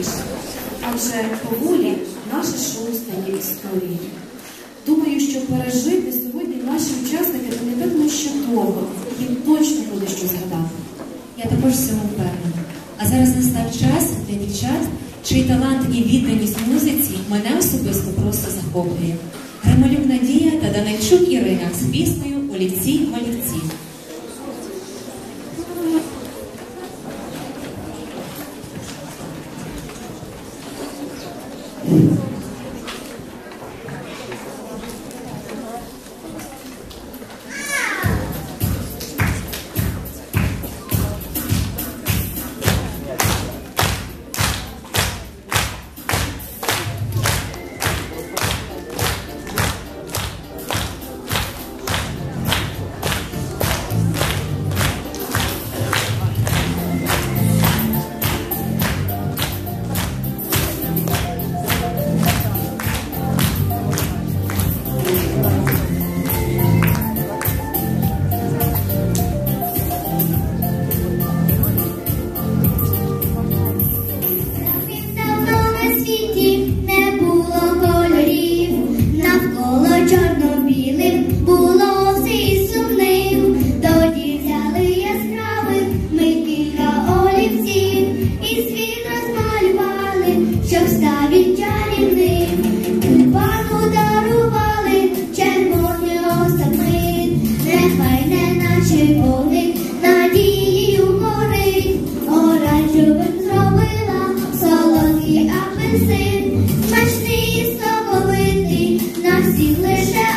найважливіше. Адже поволі наше шоу стає історією. Думаю, що пережити сьогодні наші учасники пам'ятатимуть ще довго, їм точно буде що згадати. Я також в цьому впевнена. А зараз настав час для дівчат, чий талант і відданість музиці мене особисто просто захоплює. Грималюк Надія та Данильчук Ірина з піснею Олівці Олівці. Давно став він чарівним. Дарували червоні осамит, нехай не вогник надією горить, оранжевим зробила солодкий апельсин, смачний і соковитий, на всіх лише